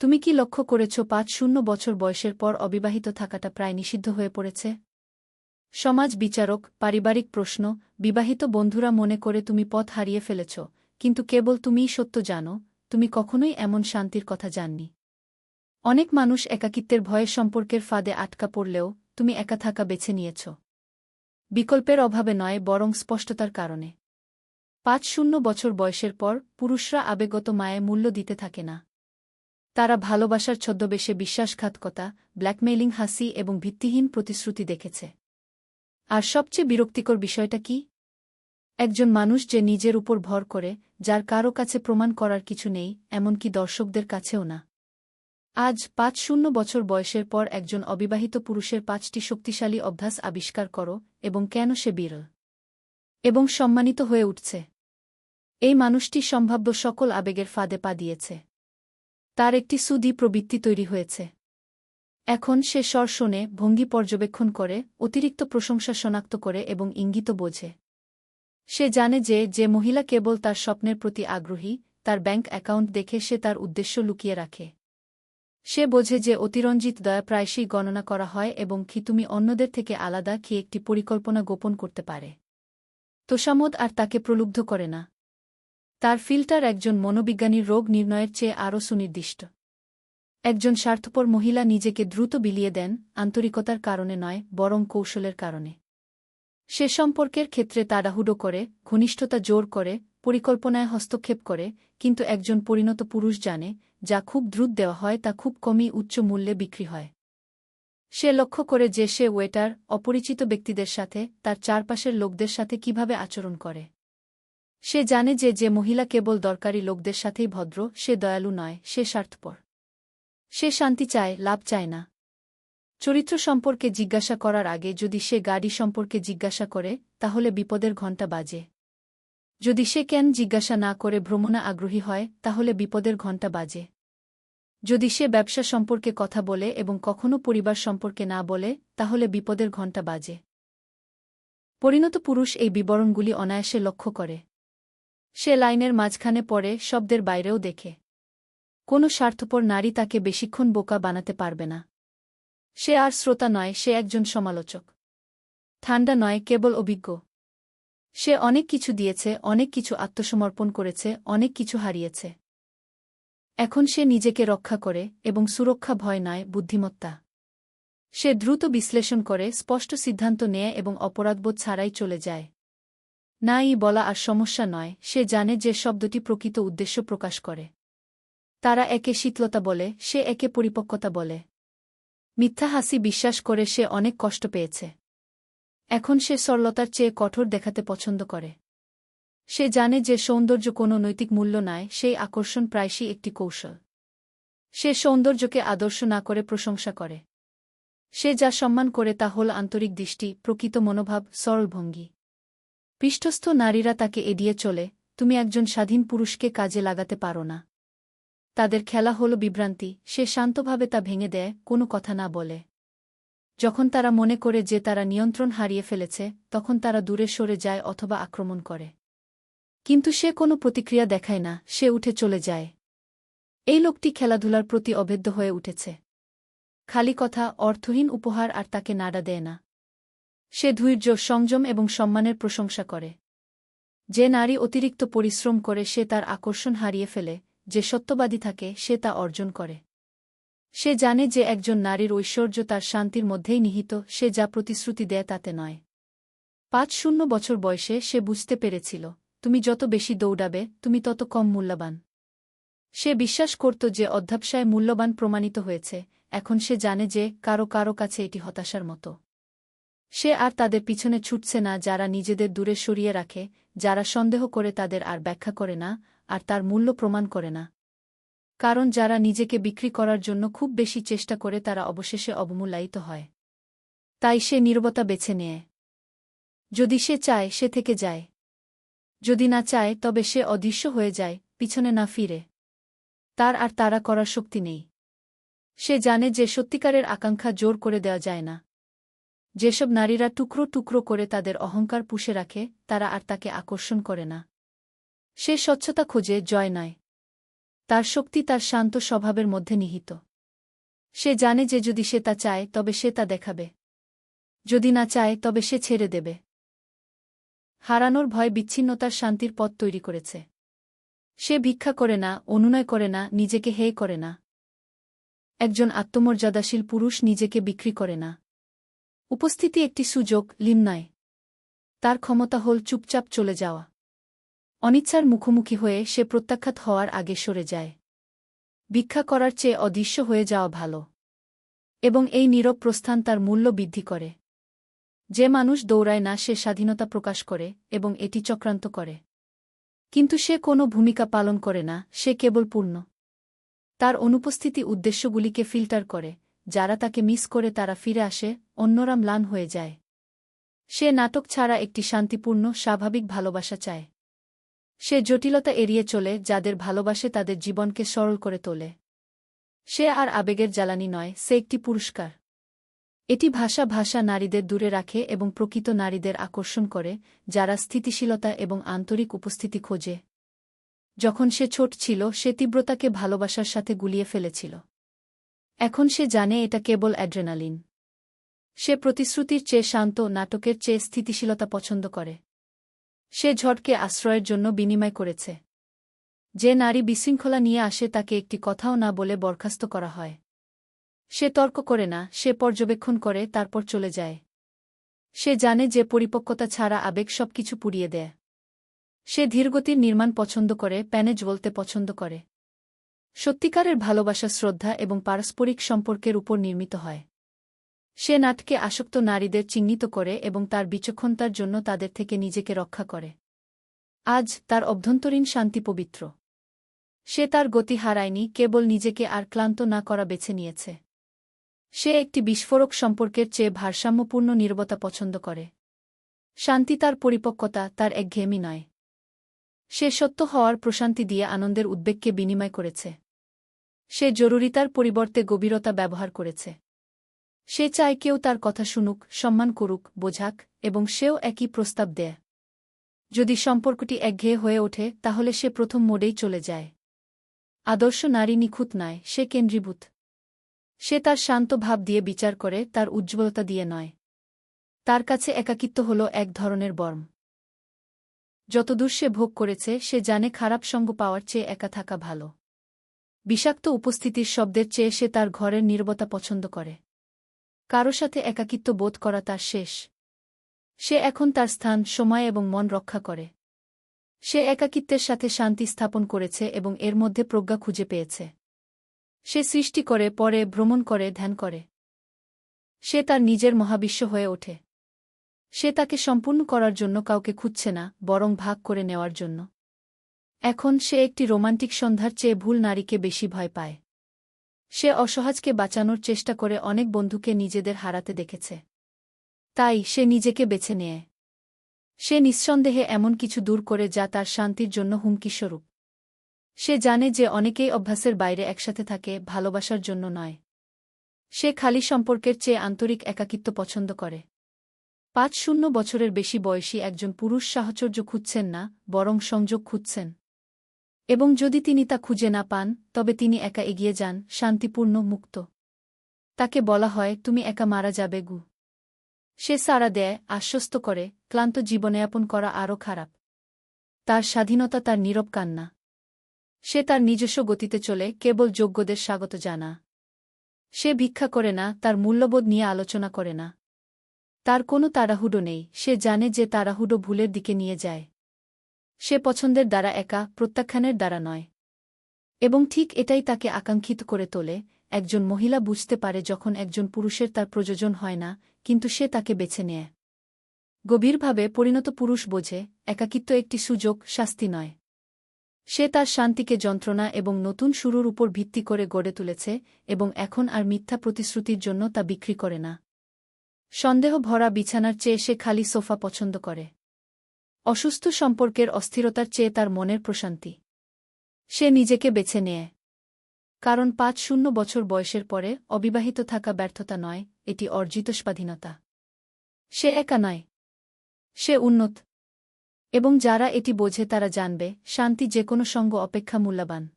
তুমি কি লক্ষ্য করেছ পাঁচ শূন্য বছর বয়সের পর অবিবাহিত থাকাটা প্রায় নিষিদ্ধ হয়ে পড়েছে? সমাজ বিচারক, পারিবারিক প্রশ্ন, বিবাহিত বন্ধুরা মনে করে তুমি পথ হারিয়ে ফেলেছ, কিন্তু কেবল তুমিই সত্য জানো, তুমি কখনোই এমন শান্তির কথা জাননি। অনেক মানুষ একাকিত্বের ভয়ে সম্পর্কের ফাঁদে আটকা পড়লেও তুমি একা থাকা বেছে নিয়েছ। বিকল্পের অভাবে নয়, বরং স্পষ্টতার কারণে। পাঁচ শূন্য বছর বয়সের পর পুরুষরা আবেগত মায়ে মূল্য দিতে থাকে না। তারা ভালোবাসার ছদ্মবেশে বিশ্বাসঘাতকতা, ব্ল্যাকমেইলিং, হাসি এবং ভিত্তিহীন প্রতিশ্রুতি দেখেছে। আর সবচেয়ে বিরক্তিকর বিষয়টা কি? একজন মানুষ যে নিজের উপর ভর করে, যার কারও কাছে প্রমাণ করার কিছু নেই, এমনকি দর্শকদের কাছেও না। আজ পাঁচ শূন্য বছর বয়সের পর একজন অবিবাহিত পুরুষের পাঁচটি শক্তিশালী অভ্যাস আবিষ্কার করো, এবং কেন সে বিরল? এবং সম্মানিত হয়ে উঠছে। এই মানুষটি সম্ভাব্য সকল আবেগের ফাঁদে পা দিয়েছে। তার একটি সুদি প্রবৃত্তি তৈরি হয়েছে। এখন সে স্বর শোনে ভঙ্গি পর্যবেক্ষণ করে, অতিরিক্ত প্রশংসা শনাক্ত করে এবং ইঙ্গিত বোঝে। সে জানে যে যে মহিলা কেবল তার স্বপ্নের প্রতি আগ্রহী, তার ব্যাংক অ্যাকাউন্ট দেখে সে তার উদ্দেশ্য লুকিয়ে রাখে। সে বোঝে যে অতিরঞ্জিত দয়া প্রায়শই গণনা করা হয় এবং কি তুমি অন্যদের থেকে আলাদা কি একটি পরিকল্পনা গোপন করতে পারে। তোষামোদ আর তাকে প্রলুব্ধ করে না। তার ফিল্টার একজন মনোবিজ্ঞানীর রোগ নির্ণয়ের চেয়ে আরও সুনির্দিষ্ট। একজন স্বার্থপর মহিলা নিজেকে দ্রুত বিলিয়ে দেন, আন্তরিকতার কারণে নয়, বরং কৌশলের কারণে। সে সম্পর্কের ক্ষেত্রে তাড়াহুডো করে, ঘনিষ্ঠতা জোর করে, পরিকল্পনায় হস্তক্ষেপ করে, কিন্তু একজন পরিণত পুরুষ জানে, যা খুব দ্রুত দেওয়া হয় তা খুব কমই উচ্চ মূল্যে বিক্রি হয়। সে লক্ষ্য করে যে সে ওয়েটার, অপরিচিত ব্যক্তিদের সাথে, তার চারপাশের লোকদের সাথে কীভাবে আচরণ করে। সে জানে যে যে মহিলা কেবল দরকারি লোকদের সাথেই ভদ্র, সে দয়ালু নয়, সে স্বার্থপর। সে শান্তি চায়, লাভ চায় না। চরিত্র সম্পর্কে জিজ্ঞাসা করার আগে যদি সে গাড়ি সম্পর্কে জিজ্ঞাসা করে, তাহলে বিপদের ঘণ্টা বাজে। যদি সে কেন জিজ্ঞাসা না করে ভ্রমণা আগ্রহী হয়, তাহলে বিপদের ঘণ্টা বাজে। যদি সে ব্যবসা সম্পর্কে কথা বলে এবং কখনও পরিবার সম্পর্কে না বলে, তাহলে বিপদের ঘণ্টা বাজে। পরিণত পুরুষ এই বিবরণগুলি অনায়াসে লক্ষ্য করে। সে লাইনের মাঝখানে পড়ে, শব্দের বাইরেও দেখে। কোনো স্বার্থপর নারী তাকে বেশিক্ষণ বোকা বানাতে পারবে না। সে আর শ্রোতা নয়, সে একজন সমালোচক। ঠান্ডা নয়, কেবল অভিজ্ঞ। সে অনেক কিছু দিয়েছে, অনেক কিছু আত্মসমর্পণ করেছে, অনেক কিছু হারিয়েছে। এখন সে নিজেকে রক্ষা করে এবং সুরক্ষা ভয় নয়, বুদ্ধিমত্তা। সে দ্রুত বিশ্লেষণ করে, স্পষ্ট সিদ্ধান্ত নেয় এবং অপরাধবোধ ছাড়াই চলে যায়। না ই বলা আর সমস্যা নয়, সে জানে যে শব্দটি প্রকৃত উদ্দেশ্য প্রকাশ করে। তারা একে শীতলতা বলে, সে একে পরিপক্কতা বলে। মিথ্যা হাসি বিশ্বাস করে সে অনেক কষ্ট পেয়েছে। এখন সে সরলতার চেয়ে কঠোর দেখাতে পছন্দ করে। সে জানে যে সৌন্দর্য কোনো নৈতিক মূল্য নয় সেই আকর্ষণ প্রায়শই একটি কৌশল। সে সৌন্দর্যকে আদর্শ না করে প্রশংসা করে। সে যা সম্মান করে তা হল আন্তরিক দৃষ্টি, প্রকৃত মনোভাব সরল ভঙ্গি পৃষ্ঠস্থ নারীরা তাকে এড়িয়ে চলে, তুমি একজন স্বাধীন পুরুষকে কাজে লাগাতে পারো না। তাদের খেলা হল বিভ্রান্তি, সে শান্তভাবে তা ভেঙে দেয়, কোনো কথা না বলে। যখন তারা মনে করে যে তারা নিয়ন্ত্রণ হারিয়ে ফেলেছে, তখন তারা দূরে সরে যায় অথবা আক্রমণ করে। কিন্তু সে কোনো প্রতিক্রিয়া দেখায় না, সে উঠে চলে যায়। এই লোকটি খেলাধুলার প্রতি অভেদ্য হয়ে উঠেছে। খালি কথা, অর্থহীন উপহার আর তাকে নাড়া দেয় না। সে ধৈর্য, সংযম এবং সম্মানের প্রশংসা করে। যে নারী অতিরিক্ত পরিশ্রম করে, সে তার আকর্ষণ হারিয়ে ফেলে, যে সত্যবাদী থাকে, সে তা অর্জন করে। সে জানে যে একজন নারীর ঐশ্বর্য তার শান্তির মধ্যেই নিহিত, সে যা প্রতিশ্রুতি দেয় তাতে নয়। পাঁচ শূন্য বছর বয়সে সে বুঝতে পেরেছিল, তুমি যত বেশি দৌড়াবে, তুমি তত কম মূল্যবান। সে বিশ্বাস করত যে অধ্যাবসায় মূল্যবান প্রমাণিত হয়েছে, এখন সে জানে যে কারও কারও কাছে এটি হতাশার মতো। সে আর তাদের পিছনে ছুটছে না, যারা নিজেদের দূরে সরিয়ে রাখে, যারা সন্দেহ করে তাদের আর ব্যাখ্যা করে না, আর তার মূল্য প্রমাণ করে না। কারণ যারা নিজেকে বিক্রি করার জন্য খুব বেশি চেষ্টা করে তারা অবশেষে অবমূল্যায়িত হয়। তাই সে নীরবতা বেছে নেয়। যদি সে চায়, সে থেকে যায়। যদি না চায়, তবে সে অদৃশ্য হয়ে যায়, পিছনে না ফিরে। তার আর তারা করার শক্তি নেই। সে জানে যে সত্যিকারের আকাঙ্ক্ষা জোর করে দেওয়া যায় না। যেসব নারীরা টুকরো টুকরো করে তাদের অহংকার পুষে রাখে, তারা আর তাকে আকর্ষণ করে না। সে স্বচ্ছতা খোঁজে, জয় নয়। তার শক্তি তার শান্ত স্বভাবের মধ্যে নিহিত। সে জানে যে যদি সে তা চায়, তবে সে তা দেখাবে। যদি না চায়, তবে সে ছেড়ে দেবে। হারানোর ভয় বিচ্ছিন্নতার শান্তির পথ তৈরি করেছে। সে ভিক্ষা করে না, অনুনয় করে না, নিজেকে হে করে না। একজন আত্মমর্যাদাশীল পুরুষ নিজেকে বিক্রি করে না। উপস্থিতি একটি সুযোগ, লিম নয় তার ক্ষমতা হল চুপচাপ চলে যাওয়া। অনিচ্ছার মুখোমুখি হয়ে সে প্রত্যাখ্যাত হওয়ার আগে সরে যায়। ভিক্ষা করার চেয়ে অদৃশ্য হয়ে যাওয়া ভালো। এবং এই নীরব প্রস্থান তার মূল্য বৃদ্ধি করে। যে মানুষ দৌড়ায় না, সে স্বাধীনতা প্রকাশ করে এবং এটি চক্রান্ত করে। কিন্তু সে কোনো ভূমিকা পালন করে না, সে কেবল পূর্ণ। তার অনুপস্থিতি উদ্দেশ্যগুলিকে ফিল্টার করে। যারা তাকে মিস করে তারা ফিরে আসে, অন্যরা ম্লান হয়ে যায়। সে নাটক ছাড়া একটি শান্তিপূর্ণ, স্বাভাবিক ভালোবাসা চায়। সে জটিলতা এড়িয়ে চলে, যাদের ভালোবাসে তাদের জীবনকে সরল করে তোলে। সে আর আবেগের জ্বালানি নয়, সে একটি পুরস্কার। এটি ভাষা ভাষা নারীদের দূরে রাখে এবং প্রকৃত নারীদের আকর্ষণ করে, যারা স্থিতিশীলতা এবং আন্তরিক উপস্থিতি খোঁজে। যখন সে ছোট ছিল, সে তীব্রতাকে ভালোবাসার সাথে গুলিয়ে ফেলেছিল। এখন সে জানে এটা কেবল অ্যাড্রেনালিন। সে প্রতিশ্রুতির চেয়ে শান্ত, নাটকের চেয়ে স্থিতিশীলতা পছন্দ করে। সে ঝড়কে আশ্রয়ের জন্য বিনিময় করেছে। যে নারী বিশৃঙ্খলা নিয়ে আসে তাকে একটি কথাও না বলে বরখাস্ত করা হয়। সে তর্ক করে না, সে পর্যবেক্ষণ করে, তারপর চলে যায়। সে জানে যে পরিপক্কতা ছাড়া আবেগ সবকিছু পুড়িয়ে দেয়। সে ধীরগতির নির্মাণ পছন্দ করে, প্যানেজ বলতে পছন্দ করে। সত্যিকারের ভালোবাসা, শ্রদ্ধা এবং পারস্পরিক সম্পর্কের উপর নির্মিত হয়। সে নাটকে আসক্ত নারীদের চিহ্নিত করে এবং তার বিচক্ষণতার জন্য তাদের থেকে নিজেকে রক্ষা করে। আজ তার অভ্যন্তরীণ শান্তি পবিত্র। সে তার গতি হারায়নি, কেবল নিজেকে আর ক্লান্ত না করা বেছে নিয়েছে। সে একটি বিস্ফোরক সম্পর্কের চেয়ে ভারসাম্যপূর্ণ নির্বতা পছন্দ করে। শান্তি তার পরিপক্কতা, তার একঘেয়েমি নয়। সে সত্য হওয়ার প্রশান্তি দিয়ে আনন্দের উদ্বেগকে বিনিময় করেছে। সে জরুরিতার পরিবর্তে গভীরতা ব্যবহার করেছে। সে চায় কেউ তার কথা শুনুক, সম্মান করুক, বোঝাক, এবং সেও একই প্রস্তাব দেয়। যদি সম্পর্কটি একঘেয়ে হয়ে ওঠে, তাহলে সে প্রথম মোডেই চলে যায়। আদর্শ নারী নিখুঁত নয়, সে কেন্দ্রীভূত। সে তার শান্ত ভাব দিয়ে বিচার করে, তার উজ্জ্বলতা দিয়ে নয়। তার কাছে একাকিত্ব হল এক ধরনের বর্ম। যতদূর সে ভোগ করেছে, সে জানে খারাপ সঙ্গ পাওয়ার চেয়ে একা থাকা ভালো। বিষাক্ত উপস্থিতির শব্দের চেয়ে সে তার ঘরের নির্বতা পছন্দ করে। কারও সাথে একাকিত্ব বোধ করা তার শেষ। সে এখন তার স্থান, সময় এবং মন রক্ষা করে। সে একাকিত্বের সাথে শান্তি স্থাপন করেছে এবং এর মধ্যে প্রজ্ঞা খুঁজে পেয়েছে। সে সৃষ্টি করে, পরে, ভ্রমণ করে, ধ্যান করে। সে তার নিজের মহাবিশ্ব হয়ে ওঠে। সে তাকে সম্পূর্ণ করার জন্য কাউকে খুঁজছে না, বরং ভাগ করে নেওয়ার জন্য। এখন সে একটি রোমান্টিক সন্ধ্যার চেয়ে ভুল নারীকে বেশি ভয় পায়। সে অসহাজকে বাঁচানোর চেষ্টা করে অনেক বন্ধুকে নিজেদের হারাতে দেখেছে। তাই সে নিজেকে বেছে নেয়। সে নিঃসন্দেহে এমন কিছু দূর করে যা তার শান্তির জন্য হুমকিস্বরূপ। সে জানে যে অনেকেই অভ্যাসের বাইরে একসাথে থাকে, ভালোবাসার জন্য নয়। সে খালি সম্পর্কের চেয়ে আন্তরিক একাকিত্ব পছন্দ করে। পাঁচ শূন্য বছরের বেশি বয়সী একজন পুরুষ সাহচর্য খুঁজছেন না, বরং সংযোগ খুঁজছেন। এবং যদি তিনি তা খুঁজে না পান, তবে তিনি একা এগিয়ে যান, শান্তিপূর্ণ, মুক্ত। তাকে বলা হয়, তুমি একা মারা যাবে, গু। সে সাড়া দেয়, আশ্বস্ত করে, ক্লান্ত জীবনযাপন করা আরও খারাপ। তার স্বাধীনতা, তার নীরব কান্না। সে তার নিজস্ব গতিতে চলে, কেবল যোগ্যদের স্বাগত জানা। সে ভিক্ষা করে না, তার মূল্যবোধ নিয়ে আলোচনা করে না। তার কোনো তাড়াহুডো নেই, সে জানে যে তাড়াহুডো ভুলের দিকে নিয়ে যায়। সে পছন্দের দ্বারা একা, প্রত্যাখ্যানের দ্বারা নয়। এবং ঠিক এটাই তাকে আকাঙ্ক্ষিত করে তোলে, একজন মহিলা বুঝতে পারে যখন একজন পুরুষের তার প্রয়োজন হয় না, কিন্তু সে তাকে বেছে নেয়। গভীরভাবে পরিণত পুরুষ বোঝে, একাকিত্ব একটি সুযোগ, শাস্তি নয়। সে তার শান্তিকে যন্ত্রণা এবং নতুন শুরুর উপর ভিত্তি করে গড়ে তুলেছে, এবং এখন আর মিথ্যা প্রতিশ্রুতির জন্য তা বিক্রি করে না। সন্দেহ ভরা বিছানার চেয়ে সে খালি সোফা পছন্দ করে। অসুস্থ সম্পর্কের অস্থিরতার চেয়ে তার মনের প্রশান্তি। সে নিজেকে বেছে নেয়। কারণ পাঁচ শূন্য বছর বয়সের পরে অবিবাহিত থাকা ব্যর্থতা নয়, এটি অর্জিত স্বাধীনতা। সে একা নয়। সে উন্নত। এবং যারা এটি বোঝে তারা জানবে, শান্তি যে কোনো সঙ্গ অপেক্ষা মূল্যবান।